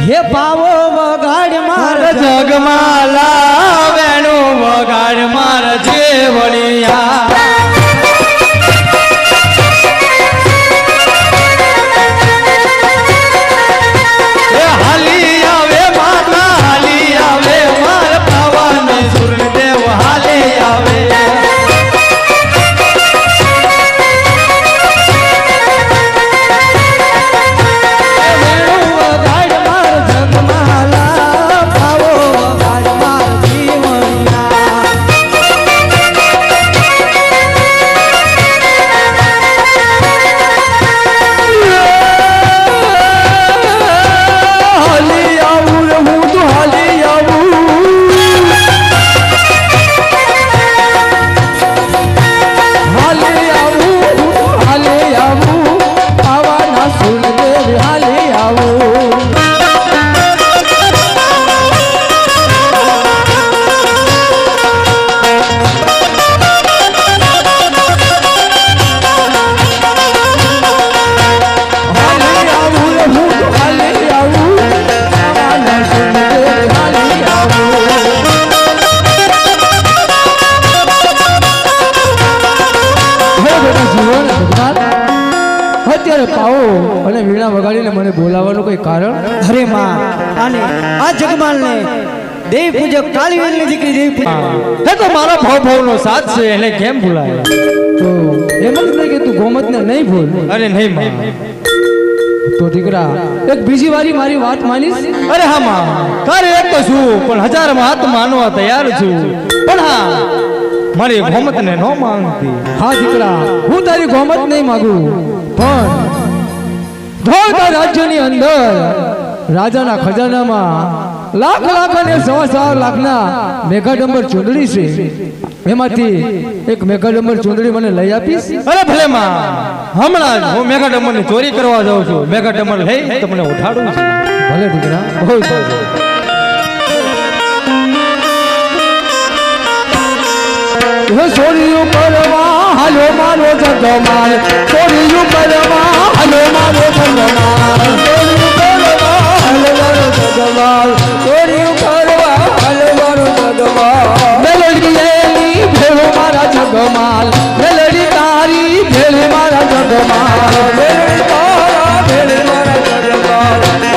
હે પાવો વગાડ માર જગમાલા વેણું વગાડ માર જેવડિયા. આ જગમાલને દેવ પૂજક કાળીવેલની દીકરી દેવ પૂજક હે. તો મારો ભાવ નો સાથ છે એને કેમ ભૂલાય? તો એમ જ નહીં કે તું ગોમતને નહીં ભૂલ. અરે નહીં માં તો દીકરા એક બીજી વારી મારી વાત માનીશ? અરે હા માં. તારે એક તો છું પણ હજારમાં હાથ માનવા તૈયાર છું. પણ હા મારી ભોમતને નો માંગતી હા દીકરા હું તારી ગોમત નહીં માંગુ. પણ ધોળકા રાજ્યની અંદર રાજાના ખજાનામાં લાખ લાખ અને સવા સવા લાખના મેઘાડંબર ચૂંટણી છે. એમાંથી એક મેઘાડંબર ચૂંટણી મને લઈ આપીશ. અરે ભલે માં હમણાં જ હું મેગા ડમરની ચોરી કરવા જાઉં છું. મેઘાડંબર લઈ તમને ઉઠાડું છું. ભલે દીકરા. બહુ સારું હે ચોરીયું કરવા હાલો મારો હાલો મારો કરવા હાલો મારો જગમાલ ચોરીયું કરવા હાલો મારો જગમાલ. મેલડી એની ભેળો મારા જગમાલ મેલડી તારી ભેળ મારા જગમાલ. મેલડી તારા ભેળ મારા જગમાલ.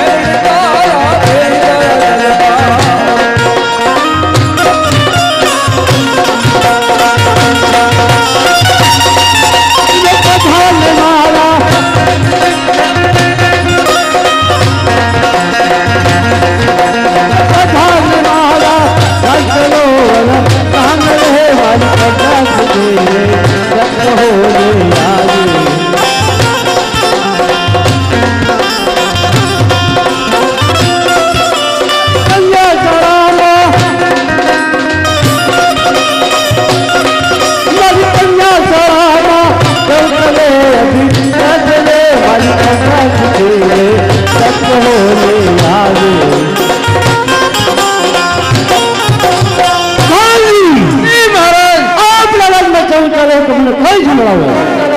ચાલે તમને કઈ જ મળાવો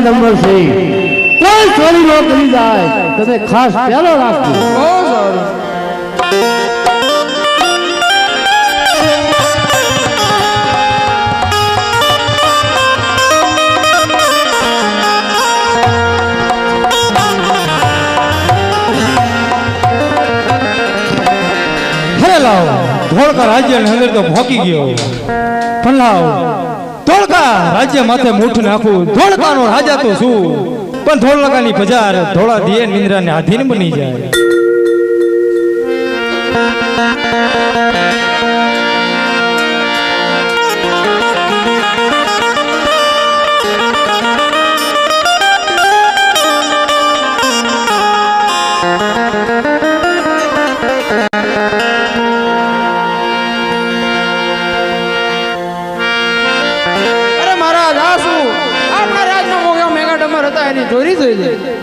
મેઘા નંબર છે. કોઈ ચોરી ન કરી જાય. તમે ખાસ પહેલો રાખજો. બહુ સારું ધોળકા રાજ્યની અંદર તો ભોકી ગયો. પણ લાવ. ધોળકા રાજ્ય માથે મૂઠ નાખું, ધોળકાનો રાજા તો શું પણ ધોળકાની બજાર ધોળા દિયે નિંદ્રાને આધીન બની જાય. ચોરી થઈ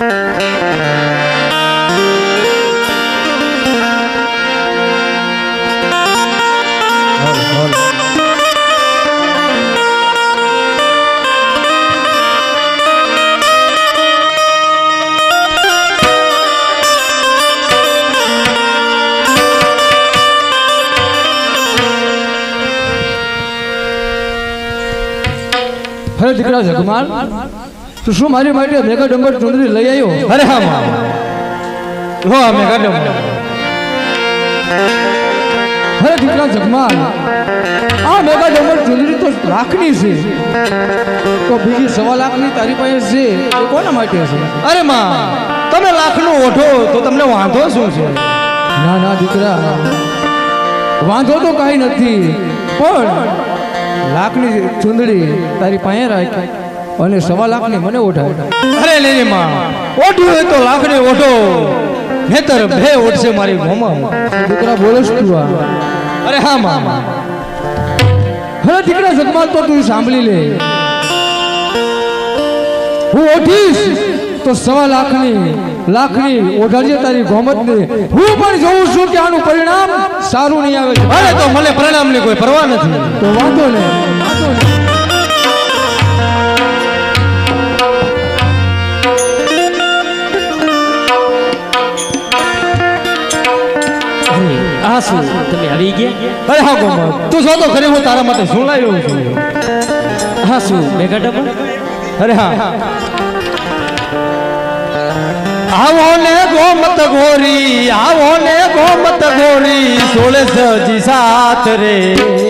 જાય અરે દીકરા જગમાલ તું શું મારી માટે મેઘા ડંબર ચુંદરી લઈ આવ્યો? અરે હા મા હો. અમે કાઢો અરે દીકરા જગમાલ આ મેઘા ડંબર ચુંદરી તો લાખની છે. તો બીજી સવા લાખની તારી પાસે છે, એ કોના માટે છે? અરે મા, તમે લાખનો ઓઠો તો તમને વાંધો શું છે? ના ના, દીકરા. વાંધો તો કાંઈ નથી, પણ લાખની ચુંદડી તારી પાસે રાખી અને સવા લાખની મને ઓઢાવ. અરે લેલી માં ઓઢું હોય તો લાખની ઓઢો નેતર ભે ઓઢશે મારી મોમા દીકરા બોલો આ. અરે હા મામા હવે દીકરા જગમાલ તો તું સાંભળી લે. હું ઓઠીશ તો સવા લાખની લાખની ઓઢાડીએ તારી ગોમતને હું પણ જોઉં છું કે આનું પરિણામ સારું નહીં આવે અરે તો મને પરિણામની કોઈ પરવા નથી. તો વાંધો નહીં. આ શું? તમે આવી ગયા? અરે હા ગોમત. તું જો તો ખરી હું તારા માટે શું લાવ્યો છું. હા શું? મેઘાડમ અરે હા. આવો ને ગોમત ગોરી આવો ને ગોમત ગોરી સોળે સજી સાત રે.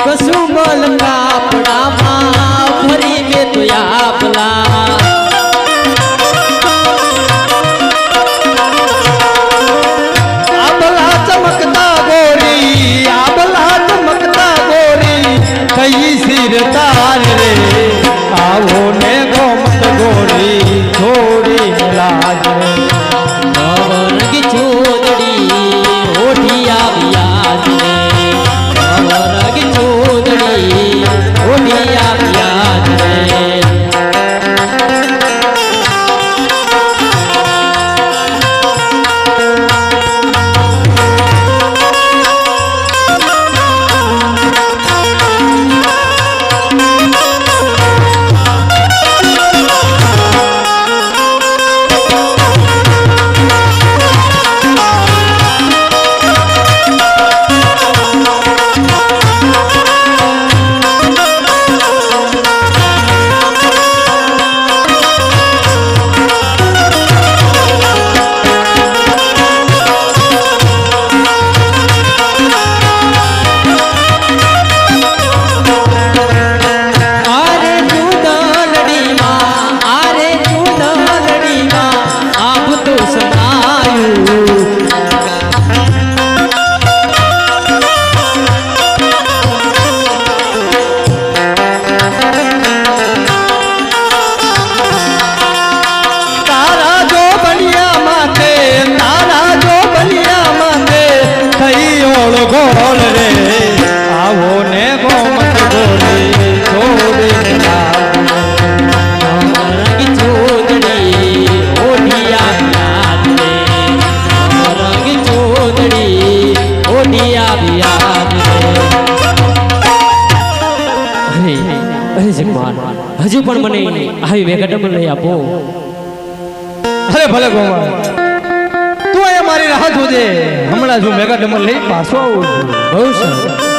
તારલા બોલ કાપડામાં અરે અરે હજુ પણ મને આવી વેગડમ લઈ આપો. અરે ભલે ગોમા તું અહીંયા મારી રાહ જોજે. હમણાં જો મેગા ડમર લઈ પાછો આવું છું. બહુ સારું